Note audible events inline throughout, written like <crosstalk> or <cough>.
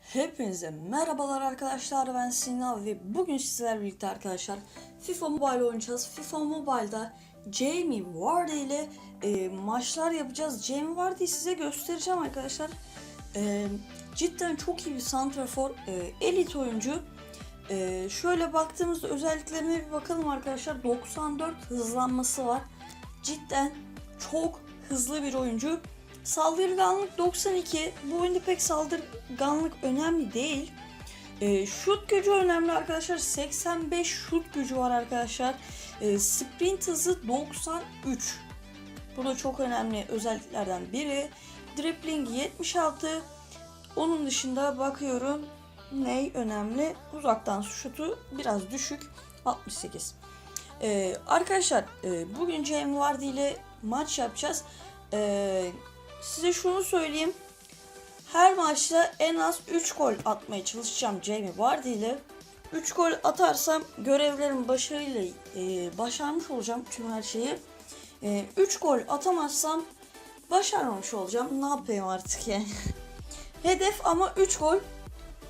Hepinize merhabalar arkadaşlar ben Sinan ve bugün sizlerle birlikte arkadaşlar FIFA Mobile oynayacağız. FIFA Mobile'da Jamie Vardy ile e, maçlar yapacağız. Jamie Vardy'yi size göstereceğim arkadaşlar. E, cidden çok iyi bir santrafor, e, elit oyuncu. E, şöyle baktığımızda özelliklerine bir bakalım arkadaşlar. 94 hızlanması var. Cidden çok hızlı bir oyuncu. Saldırganlık 92. Bu oyunda pek saldırganlık önemli değil. E, şut gücü önemli arkadaşlar. 85 şut gücü var arkadaşlar. E, sprint hızı 93. Bu da çok önemli özelliklerden biri. Dribbling 76. Onun dışında bakıyorum ney önemli? Uzaktan şutu biraz düşük 68. Ee, arkadaşlar e, bugün Jamie Vardy ile maç yapacağız. Ee, size şunu söyleyeyim. Her maçta en az 3 gol atmaya çalışacağım Jamie Vardy ile. 3 gol atarsam görevlerimi başarıyla e, başarmış olacağım tüm her şeyi. 3 gol atamazsam başarmamış olacağım. Ne yapayım artık yani. <laughs> Hedef ama 3 gol.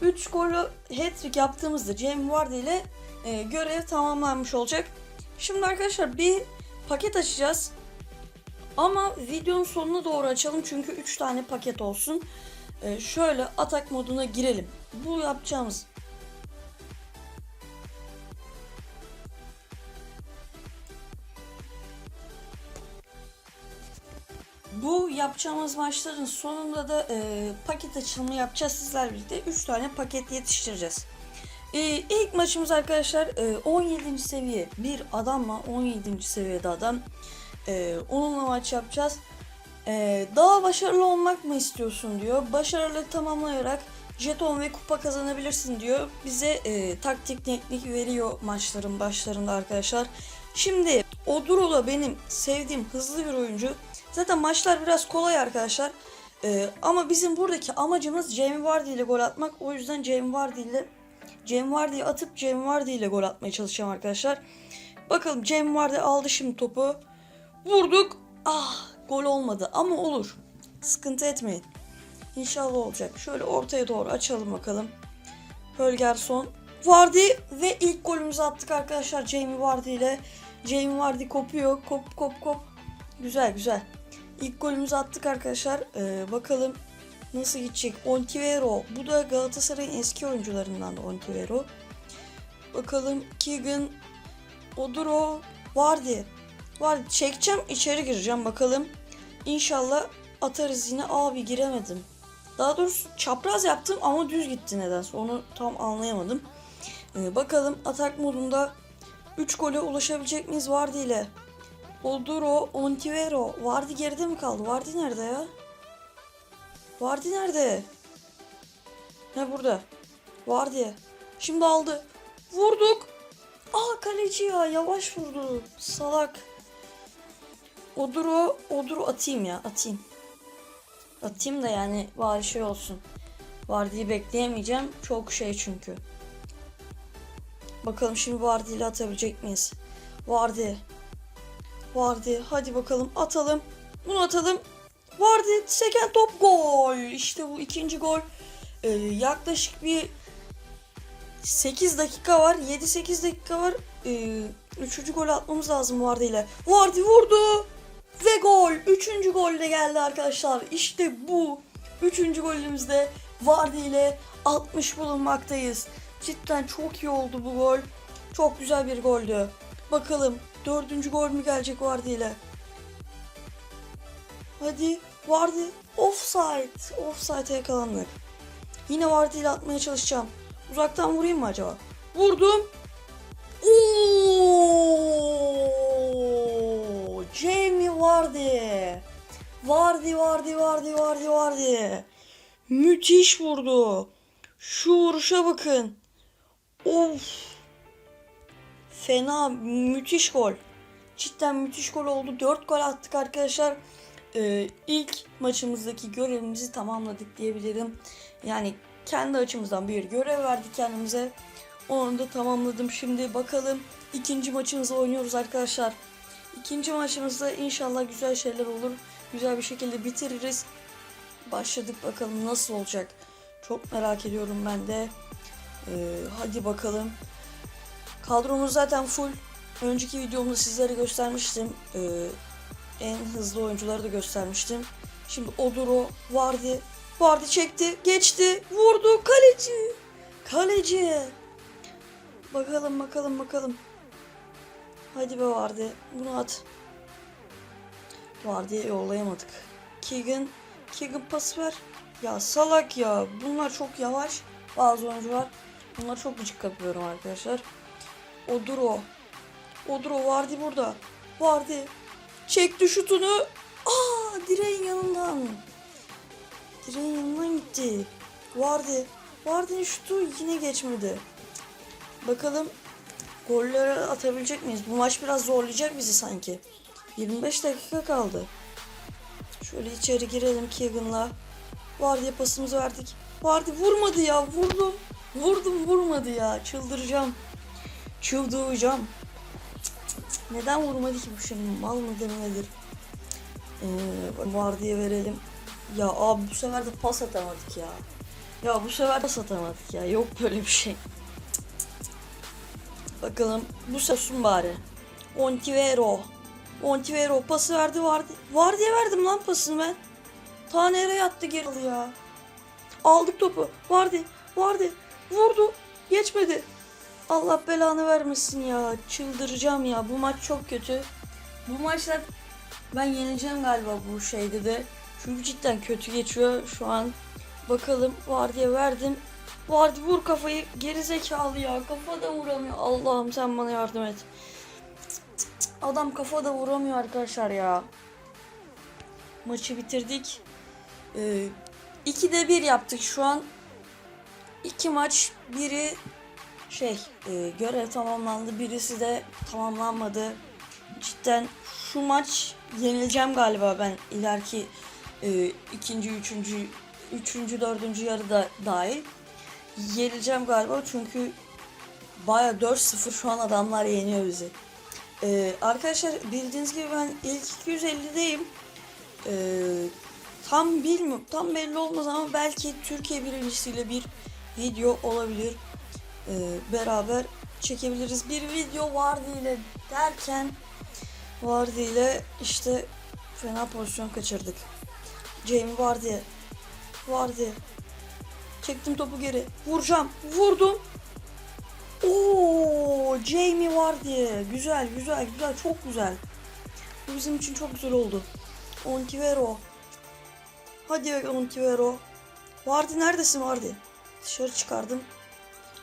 3 golü hat-trick yaptığımızda Jamie Vardy ile e, görev tamamlanmış olacak. Şimdi arkadaşlar bir paket açacağız. Ama videonun sonuna doğru açalım çünkü 3 tane paket olsun. E, şöyle atak moduna girelim. Bu yapacağımız Bu yapacağımız maçların sonunda da e, paket açılımı yapacağız sizler birlikte. 3 tane paket yetiştireceğiz. E, ilk maçımız arkadaşlar e, 17. seviye bir adamla 17. seviyede adam. E, onunla maç yapacağız. E, daha başarılı olmak mı istiyorsun diyor. Başarılı tamamlayarak jeton ve kupa kazanabilirsin diyor. Bize e, taktik teknik veriyor maçların başlarında arkadaşlar. Şimdi Oduro benim sevdiğim hızlı bir oyuncu. Zaten maçlar biraz kolay arkadaşlar. Ee, ama bizim buradaki amacımız Jamie Vardy ile gol atmak. O yüzden Jamie Vardy ile Jamie Vardy'yi atıp Jamie Vardy ile gol atmaya çalışacağım arkadaşlar. Bakalım Jamie Vardy aldı şimdi topu. Vurduk. Ah gol olmadı ama olur. Sıkıntı etmeyin. İnşallah olacak. Şöyle ortaya doğru açalım bakalım. Hölgerson. Vardy ve ilk golümüzü attık arkadaşlar Jamie Vardy ile. Jamie Vardy kopuyor. Kop kop kop. Güzel güzel. İlk golümüzü attık arkadaşlar. Ee, bakalım nasıl gidecek. Ontivero. Bu da Galatasaray'ın eski oyuncularından da Ontivero. Bakalım Keegan, Oduro, Vardy. Vardy çekeceğim içeri gireceğim bakalım. İnşallah atarız yine. Abi giremedim. Daha doğrusu çapraz yaptım ama düz gitti nedense. Onu tam anlayamadım. Ee, bakalım atak modunda 3 gole ulaşabilecek miyiz Vardy ile? Oduro, Ontivero. Vardy geride mi kaldı? Vardy nerede ya? Vardy nerede? Ne burada? Vardy. Şimdi aldı. Vurduk. Aa kaleci ya yavaş vurdu. Salak. Oduro, Oduro atayım ya atayım. Atayım da yani bari şey olsun. Vardy'yi bekleyemeyeceğim. Çok şey çünkü. Bakalım şimdi Vardy ile atabilecek miyiz? Vardy. Vardy. Hadi bakalım atalım. Bunu atalım. Vardy seken top gol. İşte bu ikinci gol. Ee, yaklaşık bir 8 dakika var. 7-8 dakika var. Ee, üçüncü gol atmamız lazım Vardy ile. Vardy vurdu. Ve gol. Üçüncü gol de geldi arkadaşlar. İşte bu. Üçüncü golümüzde Vardy ile 60 bulunmaktayız. Cidden çok iyi oldu bu gol. Çok güzel bir goldü. Bakalım dördüncü gol mü gelecek Vardy ile? Hadi Vardy. Offside. Offside'e yakalandık. Yine Vardy ile atmaya çalışacağım. Uzaktan vurayım mı acaba? Vurdum. Oo! Jamie Vardy. Vardy, Vardy, Vardy, Vardy, Vardy. Müthiş vurdu. Şu vuruşa bakın. Of. Fena, müthiş gol. Cidden müthiş gol oldu. 4 gol attık arkadaşlar. Ee, ilk maçımızdaki görevimizi tamamladık diyebilirim. Yani kendi açımızdan bir görev verdik kendimize. Onu da tamamladım. Şimdi bakalım ikinci maçımızı oynuyoruz arkadaşlar. İkinci maçımızda inşallah güzel şeyler olur. Güzel bir şekilde bitiririz. Başladık bakalım nasıl olacak. Çok merak ediyorum ben de. Ee, hadi bakalım. Kadromuz zaten full. Önceki videomda sizlere göstermiştim. Ee, en hızlı oyuncuları da göstermiştim. Şimdi Oduro vardı. Vardı çekti. Geçti. Vurdu. Kaleci. Kaleci. Bakalım bakalım bakalım. Hadi be vardı. Bunu at. Vardı yollayamadık. Keegan. Keegan pas ver. Ya salak ya. Bunlar çok yavaş. Bazı oyuncular. Bunlar çok gıcık kapıyorum arkadaşlar. Oduro. Oduro vardı burada. Vardı. Çekti şutunu. Aa direğin yanından. Direğin yanından gitti. Vardı. Vardı şutu yine geçmedi. Bakalım golleri atabilecek miyiz? Bu maç biraz zorlayacak bizi sanki. 25 dakika kaldı. Şöyle içeri girelim Keegan'la. Vardı pasımızı verdik. Vardı vurmadı ya vurdum. Vurdum vurmadı ya çıldıracağım. Çıldıracağım. Neden vurmadı ki bu şimdi? Mal mıdır nedir? Ee, var diye verelim. Ya abi bu sefer de pas atamadık ya. Ya bu sefer pas atamadık ya. Yok böyle bir şey. Bakalım bu sefer bari. Ontivero. Ontivero pası verdi vardı. Var diye verdim lan pasını ben. Ta nereye attı geri ya. Aldık topu. Vardı. Vardı. Vurdu. Geçmedi. Allah belanı vermesin ya. Çıldıracağım ya. Bu maç çok kötü. Bu maçlar ben yenileceğim galiba bu şeyde de. Çünkü cidden kötü geçiyor şu an. Bakalım var verdim. Vardı vur kafayı. Geri ya. Kafa da vuramıyor. Allah'ım sen bana yardım et. Adam kafa da vuramıyor arkadaşlar ya. Maçı bitirdik. Ee, 2'de 1 yaptık şu an. İki maç biri şey e, görev tamamlandı. Birisi de tamamlanmadı. Cidden şu maç yenileceğim galiba ben ileriki e, ikinci, üçüncü, üçüncü, dördüncü yarıda dahil. Yenileceğim galiba çünkü baya 4-0 şu an adamlar yeniyor bizi. E, arkadaşlar bildiğiniz gibi ben ilk 250'deyim. E, tam bilmiyorum, tam belli olmaz ama belki Türkiye birincisiyle bir video olabilir. Ee, beraber çekebiliriz. Bir video vardı ile derken vardı ile işte fena pozisyon kaçırdık. Jamie vardı. Vardı. Çektim topu geri. Vuracağım. Vurdum. Oo, Jamie vardı. Güzel, güzel, güzel. Çok güzel. Bu bizim için çok güzel oldu. Ontivero. Hadi Ontivero. Vardı neredesin vardı? Dışarı çıkardım.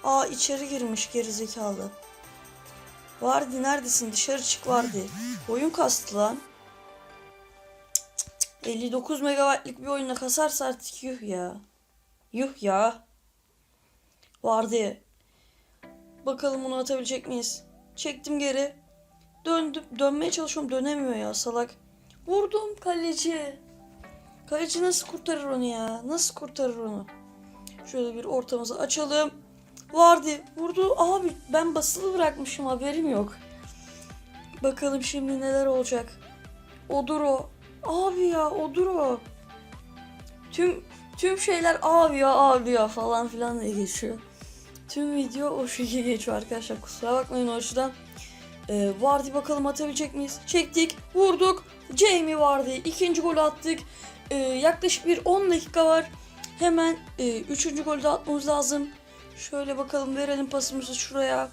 Aa içeri girmiş gerizekalı. Vardı neredesin? Dışarı çık vardı. Oyun kastı lan. Cık cık cık. 59 megabaytlık bir oyunda kasarsa artık yuh ya. Yuh ya. Vardı. Bakalım bunu atabilecek miyiz? Çektim geri. Döndüm. Dönmeye çalışıyorum. Dönemiyor ya salak. Vurdum kaleci. Kaleci nasıl kurtarır onu ya? Nasıl kurtarır onu? Şöyle bir ortamızı açalım. Vardı. Vurdu. Abi ben basılı bırakmışım haberim yok. Bakalım şimdi neler olacak. Oduro. Abi ya Oduro. Tüm tüm şeyler abi ya abi ya falan filan diye geçiyor. Tüm video o şekilde geçiyor arkadaşlar. Kusura bakmayın o açıdan. Ee, Vardy bakalım atabilecek miyiz? Çektik, vurduk. Jamie vardı. İkinci golü attık. Ee, yaklaşık bir 10 dakika var. Hemen e, üçüncü golü de atmamız lazım. Şöyle bakalım verelim pasımızı şuraya.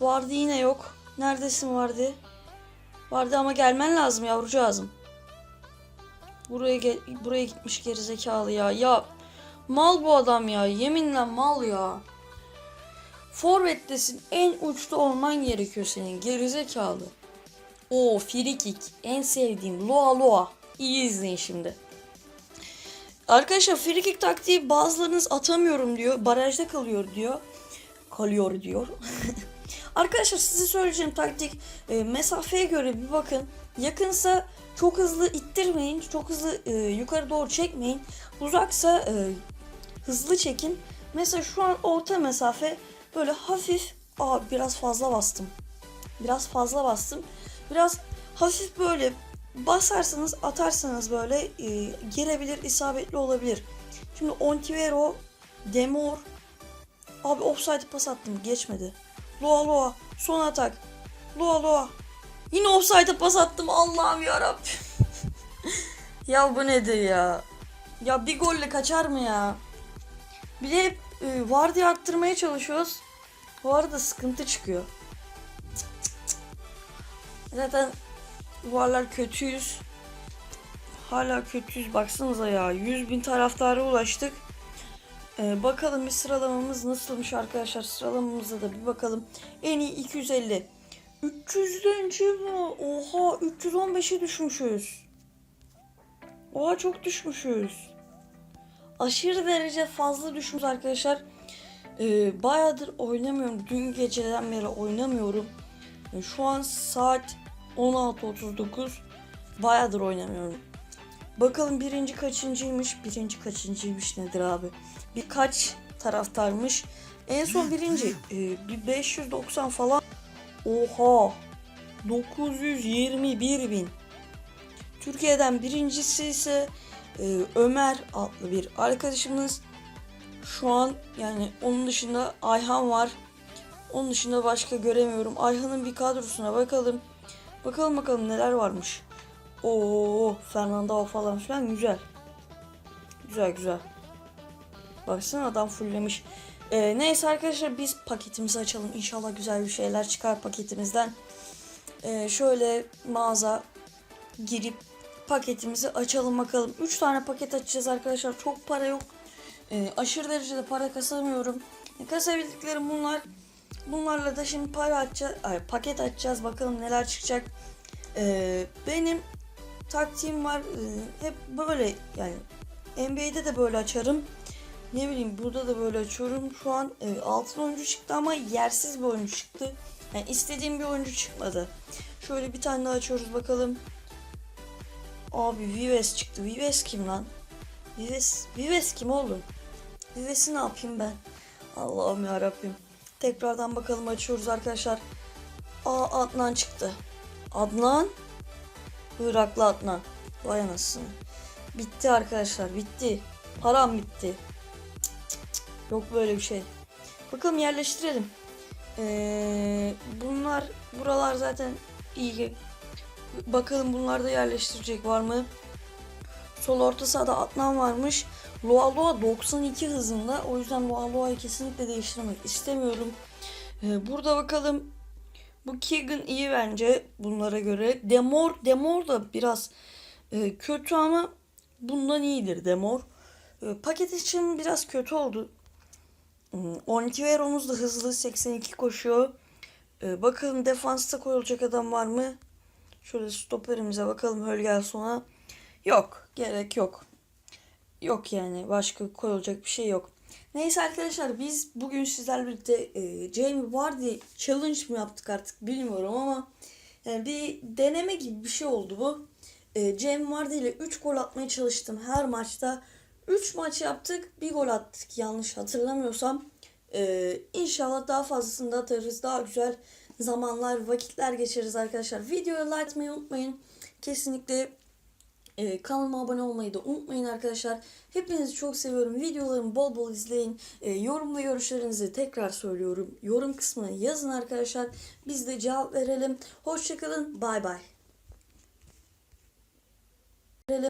Vardı yine yok. Neredesin vardı? Vardı ama gelmen lazım yavrucağızım. Buraya gel buraya gitmiş gerizekalı ya. Ya mal bu adam ya. Yeminle mal ya. Forvet'tesin. En uçta olman gerekiyor senin. Gerizekalı. O free kick. En sevdiğim. Loa Loa. İyi izleyin şimdi. Arkadaşlar free kick taktiği bazılarınız atamıyorum diyor. Barajda kalıyor diyor. Kalıyor diyor. <laughs> Arkadaşlar size söyleyeceğim taktik e, mesafeye göre bir bakın. Yakınsa çok hızlı ittirmeyin. Çok hızlı e, yukarı doğru çekmeyin. Uzaksa e, hızlı çekin. Mesela şu an orta mesafe Böyle hafif aa biraz fazla bastım. Biraz fazla bastım. Biraz hafif böyle basarsanız atarsanız böyle e, girebilir isabetli olabilir. Şimdi Ontivero, Demor Abi offside pas attım geçmedi. Loa Loa son atak. Loa Loa. Yine offside'a pas attım Allah'ım yarabbim. <laughs> ya bu nedir ya? Ya bir golle kaçar mı ya? Bir de hep e, var diye arttırmaya çalışıyoruz. Bu arada sıkıntı çıkıyor. Cık Zaten varlar kötüyüz. Hala kötüyüz baksanıza ya. 100 bin taraftara ulaştık. Ee, bakalım bir sıralamamız nasılmış arkadaşlar. Sıralamamıza da bir bakalım. En iyi 250. 300'den mi? Oha 315'e düşmüşüz. Oha çok düşmüşüz. Aşırı derece fazla düşmüş arkadaşlar. Ee, bayağıdır oynamıyorum. Dün geceden beri oynamıyorum. Ee, şu an saat 16.39. Bayağıdır oynamıyorum. Bakalım birinci kaçıncıymış? Birinci kaçıncıymış nedir abi? Birkaç taraftarmış. En son birinci e, bir 590 falan. Oha! 921 bin. Türkiye'den birincisi ise e, Ömer adlı bir arkadaşımız. Şu an yani onun dışında Ayhan var. Onun dışında başka göremiyorum. Ayhan'ın bir kadrosuna bakalım. Bakalım bakalım neler varmış. Oo Fernando falan filan güzel. Güzel güzel. Baksana adam fulllemiş. Ee, neyse arkadaşlar biz paketimizi açalım. İnşallah güzel bir şeyler çıkar paketimizden. Ee, şöyle mağaza girip paketimizi açalım bakalım. 3 tane paket açacağız arkadaşlar. Çok para yok. Ee, aşırı derecede para kasamıyorum. Kasabildiklerim bunlar. Bunlarla da şimdi para açacağız. Ay, paket açacağız. Bakalım neler çıkacak. Ee, benim taktiğim var. Ee, hep böyle yani NBA'de de böyle açarım. Ne bileyim burada da böyle açıyorum. Şu an e, altın oyuncu çıktı ama yersiz bir oyuncu çıktı. Yani istediğim bir oyuncu çıkmadı. Şöyle bir tane daha açıyoruz bakalım. Abi Vives çıktı. Vives kim lan? Vives, Vives kim oğlum? Vives'i ne yapayım ben? Allah'ım ya Rabbim. Tekrardan bakalım açıyoruz arkadaşlar. Aa Adnan çıktı. Adnan? Iraklı Adnan. Vay anasını. Bitti arkadaşlar bitti. Param bitti. Yok böyle bir şey. Bakalım yerleştirelim. Ee, bunlar buralar zaten iyi. Bakalım bunlarda yerleştirecek var mı? Sol orta sahada Adnan varmış. Loa Loa 92 hızında. O yüzden Loa Loa'yı kesinlikle değiştirmek istemiyorum. Ee, burada bakalım. Bu Keegan iyi bence bunlara göre. Demor, Demor da biraz e, kötü ama bundan iyidir Demor. E, paket için biraz kötü oldu. Hmm, Ontivero'muz da hızlı 82 koşuyor. E, bakalım defansta koyulacak adam var mı? Şöyle stoperimize bakalım Hölgelson'a. Yok gerek yok. Yok yani başka koyulacak bir şey yok. Neyse arkadaşlar biz bugün sizlerle birlikte e, Jamie Vardy challenge mı yaptık artık bilmiyorum ama yani bir deneme gibi bir şey oldu bu. E, Jamie Vardy ile 3 gol atmaya çalıştım her maçta. 3 maç yaptık bir gol attık yanlış hatırlamıyorsam. E, inşallah daha fazlasını da atarız. Daha güzel zamanlar, vakitler geçiririz arkadaşlar. Videoyu like etmeyi unutmayın. Kesinlikle ee, kanalıma abone olmayı da unutmayın arkadaşlar. Hepinizi çok seviyorum. Videolarımı bol bol izleyin. Ee, yorum ve görüşlerinizi tekrar söylüyorum. Yorum kısmına yazın arkadaşlar. Biz de cevap verelim. Hoşçakalın. Bay bay.